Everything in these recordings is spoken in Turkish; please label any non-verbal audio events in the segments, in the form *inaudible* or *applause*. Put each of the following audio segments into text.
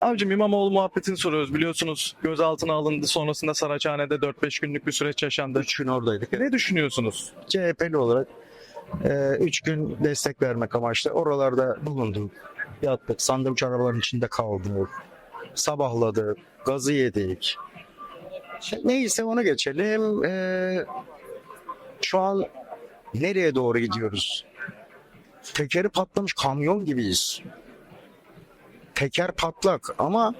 Avcım İmamoğlu muhabbetini soruyoruz. Biliyorsunuz gözaltına alındı. Sonrasında Saraçhane'de 4-5 günlük bir süreç yaşandı. 3 gün oradaydık. Ne düşünüyorsunuz? CHP'li olarak 3 gün destek vermek amaçlı oralarda bulunduk. Yattık, sandviç arabaların içinde kaldık. Sabahladık, gazı yedik. Neyse onu geçelim. Ee, şu an nereye doğru gidiyoruz? Tekeri patlamış kamyon gibiyiz. Teker patlak ama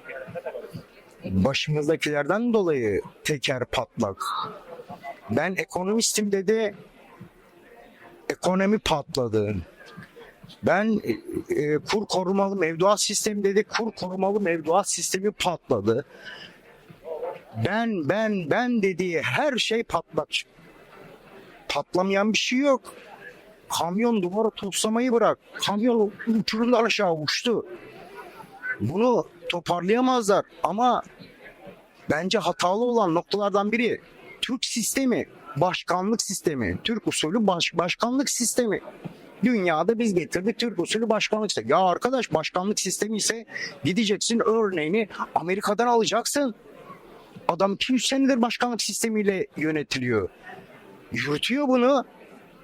başımızdakilerden dolayı teker patlak. Ben ekonomistim dedi. Ekonomi patladı. Ben e, kur korumalı mevduat sistemi dedi. Kur korumalı mevduat sistemi patladı. Ben ben ben dediği her şey patlak. Patlamayan bir şey yok. Kamyon duvara toslamayı bırak. Kamyon uçurumdan aşağı uçtu. Bunu toparlayamazlar ama bence hatalı olan noktalardan biri Türk sistemi, başkanlık sistemi, Türk usulü baş, başkanlık sistemi. Dünyada biz getirdik Türk usulü başkanlık sistemi. Ya arkadaş başkanlık sistemi ise gideceksin örneğini Amerika'dan alacaksın. Adam 200 senedir başkanlık sistemiyle yönetiliyor. Yürütüyor bunu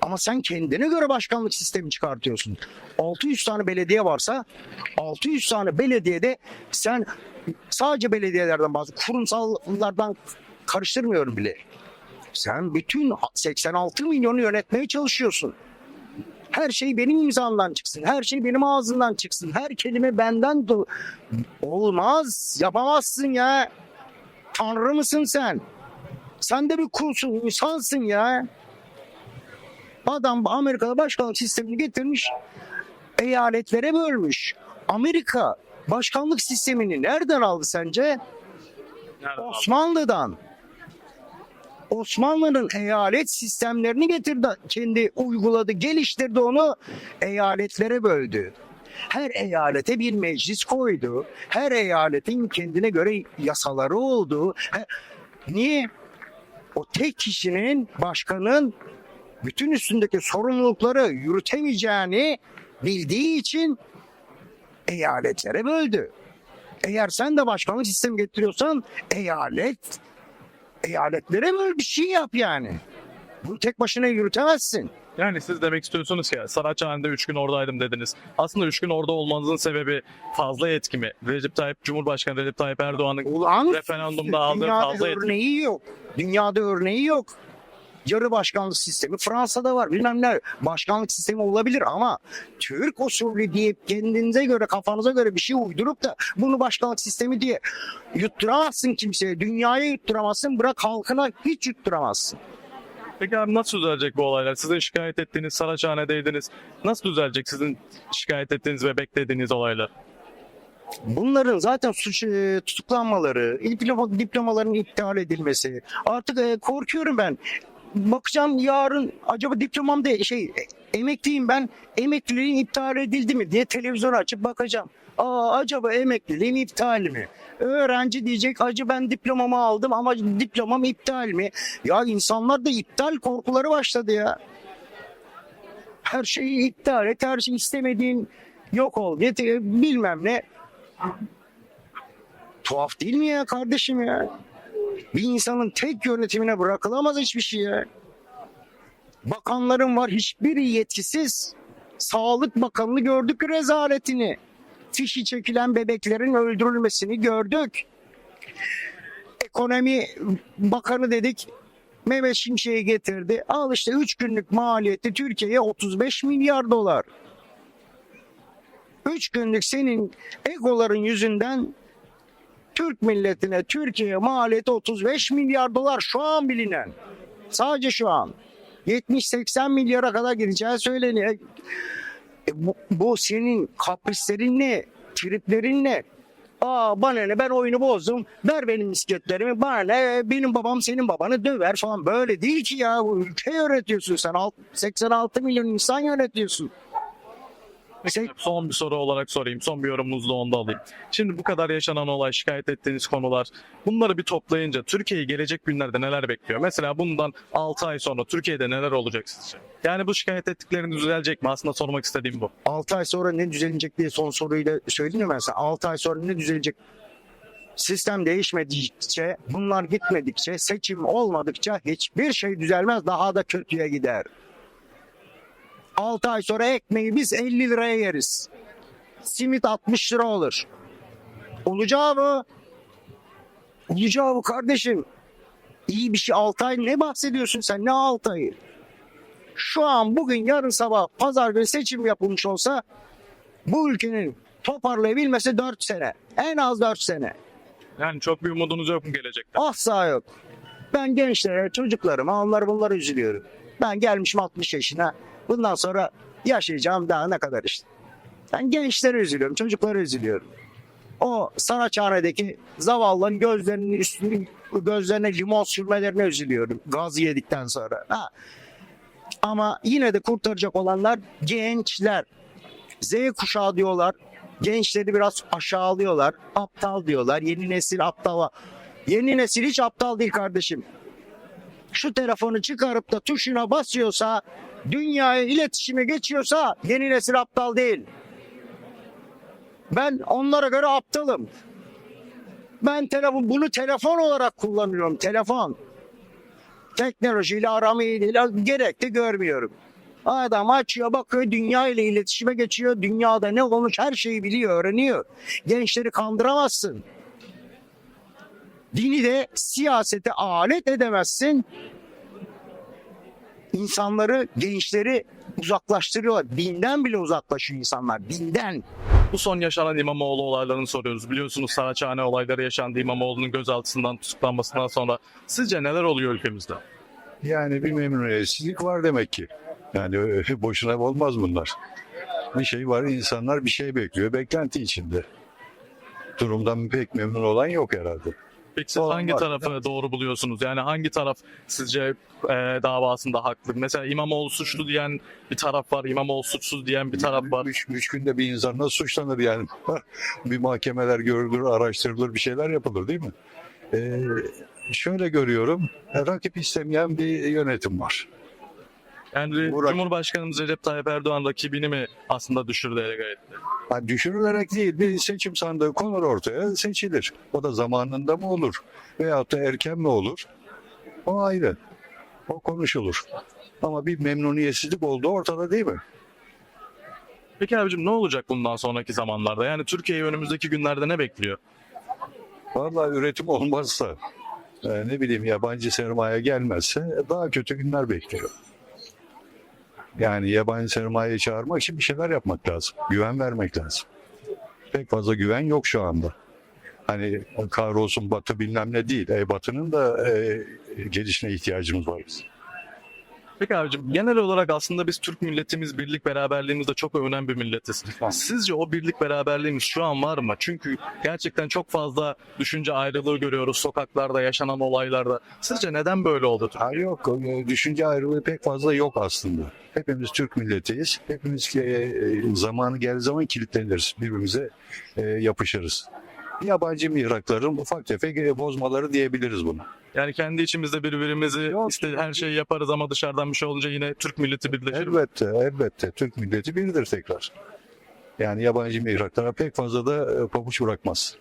ama sen kendine göre başkanlık sistemi çıkartıyorsun. 600 tane belediye varsa 600 tane belediyede sen sadece belediyelerden bazı kurumsallardan karıştırmıyorum bile. Sen bütün 86 milyonu yönetmeye çalışıyorsun. Her şey benim imzamdan çıksın. Her şey benim ağzımdan çıksın. Her kelime benden olmaz. Yapamazsın ya. Tanrı mısın sen? Sen de bir kulsun, insansın ya. Adam Amerika'da başkanlık sistemini getirmiş. Eyaletlere bölmüş. Amerika başkanlık sistemini nereden aldı sence? Osmanlı'dan. Osmanlı'nın eyalet sistemlerini getirdi, kendi uyguladı, geliştirdi onu, eyaletlere böldü. Her eyalete bir meclis koydu. Her eyaletin kendine göre yasaları oldu. Niye? O tek kişinin, başkanın bütün üstündeki sorumlulukları yürütemeyeceğini bildiği için eyaletlere böldü. Eğer sen de başkanlık sistemi getiriyorsan eyalet eyaletlere böl bir şey yap yani. Bunu tek başına yürütemezsin. Yani siz demek istiyorsunuz ki Saraçhane'de 3 gün oradaydım dediniz. Aslında 3 gün orada olmanızın sebebi fazla yetki mi? Recep Tayyip Cumhurbaşkanı Recep Tayyip Erdoğan'ın referandumda aldığı dünyada fazla yetki. örneği yok. Dünyada örneği yok. Yarı başkanlık sistemi Fransa'da var bilmem ne. Başkanlık sistemi olabilir ama Türk usulü deyip kendinize göre kafanıza göre bir şey uydurup da bunu başkanlık sistemi diye yutturamazsın kimseye. Dünyaya yutturamazsın bırak halkına hiç yutturamazsın. Peki abi nasıl düzelecek bu olaylar? Sizin şikayet ettiğiniz Saraçhane'deydiniz. Nasıl düzelecek sizin şikayet ettiğiniz ve beklediğiniz olaylar? Bunların zaten suç e, tutuklanmaları, diploma, diplomaların iptal edilmesi. Artık e, korkuyorum ben. Bakacağım yarın acaba diplomam da şey e, emekliyim ben. Emekliliğim iptal edildi mi diye televizyon açıp bakacağım. Aa acaba emekliliğim iptal mi? Öğrenci diyecek acı ben diplomamı aldım ama diplomam iptal mi? Ya insanlarda iptal korkuları başladı ya. Her şeyi iptal et, her şey istemediğin yok ol, getir, bilmem ne. Tuhaf değil mi ya kardeşim ya? Bir insanın tek yönetimine bırakılamaz hiçbir şey ya. Bakanların var hiçbiri yetkisiz. Sağlık Bakanını gördük rezaletini. Fişi çekilen bebeklerin öldürülmesini gördük. Ekonomi Bakanı dedik Mehmet Şimşek'i getirdi. Al işte 3 günlük maliyeti Türkiye'ye 35 milyar dolar. 3 günlük senin egoların yüzünden Türk milletine, Türkiye'ye maliyeti 35 milyar dolar şu an bilinen. Sadece şu an. 70-80 milyara kadar gideceği söyleniyor. E bu, bu senin kaprislerinle, triplerinle. Aa bana ne ben oyunu bozdum. Ver benim misketlerimi. Bana ne benim babam senin babanı döver falan. Böyle değil ki ya. Bu ülke yönetiyorsun sen. Alt- 86 milyon insan yönetiyorsun. Se- Son bir soru olarak sorayım. Son bir yorumunuzu da onda alayım. Şimdi bu kadar yaşanan olay, şikayet ettiğiniz konular bunları bir toplayınca Türkiye'yi gelecek günlerde neler bekliyor? Mesela bundan 6 ay sonra Türkiye'de neler olacak sizce? Yani bu şikayet ettikleriniz düzelecek mi? Aslında sormak istediğim bu. 6 ay sonra ne düzelecek diye son soruyu da söyleyeyim mi ben sana? 6 ay sonra ne düzelecek? Sistem değişmedikçe, bunlar gitmedikçe, seçim olmadıkça hiçbir şey düzelmez. Daha da kötüye gider. 6 ay sonra ekmeği biz 50 liraya yeriz. Simit 60 lira olur. Olacağı mı? Olacağı mı kardeşim? İyi bir şey 6 ay ne bahsediyorsun sen? Ne 6 ayı? Şu an bugün yarın sabah pazar günü seçim yapılmış olsa bu ülkenin toparlayabilmesi 4 sene. En az 4 sene. Yani çok bir umudunuz yok mu gelecekte? Asla yok. Ben gençlere, çocuklarıma onlar bunları üzülüyorum. Ben gelmişim 60 yaşına. Bundan sonra yaşayacağım daha ne kadar işte. Ben gençlere üzülüyorum, çocuklara üzülüyorum. O Saraçhane'deki zavallının gözlerinin üstünü, gözlerine limon sürmelerine üzülüyorum. Gaz yedikten sonra. Ha. Ama yine de kurtaracak olanlar gençler. Z kuşağı diyorlar. Gençleri biraz aşağılıyorlar. Aptal diyorlar. Yeni nesil aptal. Yeni nesil hiç aptal değil kardeşim. Şu telefonu çıkarıp da tuşuna basıyorsa, dünyaya iletişime geçiyorsa yeni nesil aptal değil. Ben onlara göre aptalım. Ben telefon bunu telefon olarak kullanıyorum. Telefon. Teknolojiyle aramı. Gerekli görmüyorum. Adam açıyor bakıyor dünya ile iletişime geçiyor. Dünyada ne olmuş her şeyi biliyor, öğreniyor. Gençleri kandıramazsın. Dini de siyasete alet edemezsin. İnsanları, gençleri uzaklaştırıyorlar. Dinden bile uzaklaşıyor insanlar. Dinden. Bu son yaşanan İmamoğlu olaylarını soruyoruz. Biliyorsunuz Saraçhane olayları yaşandı İmamoğlu'nun gözaltından tutuklanmasından sonra. Sizce neler oluyor ülkemizde? Yani bir memnuniyetsizlik var demek ki. Yani *laughs* boşuna olmaz bunlar. Bir şey var, insanlar bir şey bekliyor, beklenti içinde. Durumdan pek memnun olan yok herhalde. Peki siz hangi var. tarafı doğru buluyorsunuz? Yani hangi taraf sizce e, davasında haklı? Mesela İmamoğlu suçlu diyen bir taraf var, İmamoğlu suçsuz diyen bir taraf var. Üç, üç günde bir insan nasıl suçlanır yani? *laughs* bir mahkemeler görülür, araştırılır, bir şeyler yapılır değil mi? Ee, şöyle görüyorum, rakip istemeyen bir yönetim var. Yani Burak- Cumhurbaşkanımız Recep Tayyip Erdoğan rakibini mi aslında düşürdü ele etti? Yani düşürülerek değil bir seçim sandığı konur ortaya seçilir. O da zamanında mı olur veyahut da erken mi olur? O ayrı. O konuşulur. Ama bir memnuniyetsizlik olduğu ortada değil mi? Peki abicim ne olacak bundan sonraki zamanlarda? Yani Türkiye'yi önümüzdeki günlerde ne bekliyor? Vallahi üretim olmazsa e, ne bileyim yabancı sermaye gelmezse daha kötü günler bekliyor. Yani yabancı sermayeyi çağırmak için bir şeyler yapmak lazım. Güven vermek lazım. Pek fazla güven yok şu anda. Hani kahrolsun batı bilmem ne değil. E, batının da e, gelişine ihtiyacımız var bizim. Peki abicim genel olarak aslında biz Türk milletimiz birlik beraberliğimizde çok övünen bir milletiz. Sizce o birlik beraberliğimiz şu an var mı? Çünkü gerçekten çok fazla düşünce ayrılığı görüyoruz sokaklarda yaşanan olaylarda. Sizce neden böyle oldu? Ha yok, e, düşünce ayrılığı pek fazla yok aslında. Hepimiz Türk milletiyiz. Hepimiz e, zamanı geldiği zaman kilitleniriz. Birbirimize e, yapışırız. Yabancı mihrakların ufak tefek bozmaları diyebiliriz buna. Yani kendi içimizde birbirimizi Yok. işte her şeyi yaparız ama dışarıdan bir şey olunca yine Türk milleti birleşir. Elbette, elbette. Türk milleti biridir tekrar. Yani yabancı mihraklara pek fazla da e, pabuç bırakmaz.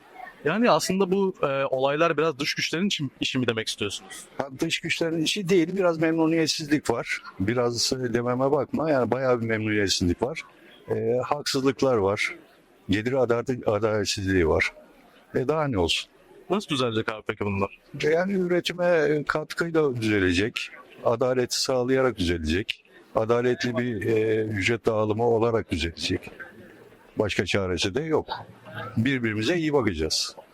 Yani aslında bu e, olaylar biraz dış güçlerin için işi mi demek istiyorsunuz? Ha, Dış güçlerin işi değil, biraz memnuniyetsizlik var. Biraz e, dememe bakma, yani bayağı bir memnuniyetsizlik var. E, haksızlıklar var. Gelir adalet, adaletsizliği var. E daha ne olsun? Nasıl düzelecek abi peki bunlar? Yani üretime katkıyla düzelecek. Adaleti sağlayarak düzelecek. Adaletli bir e, ücret dağılımı olarak düzelecek. Başka çaresi de yok. Birbirimize iyi bakacağız.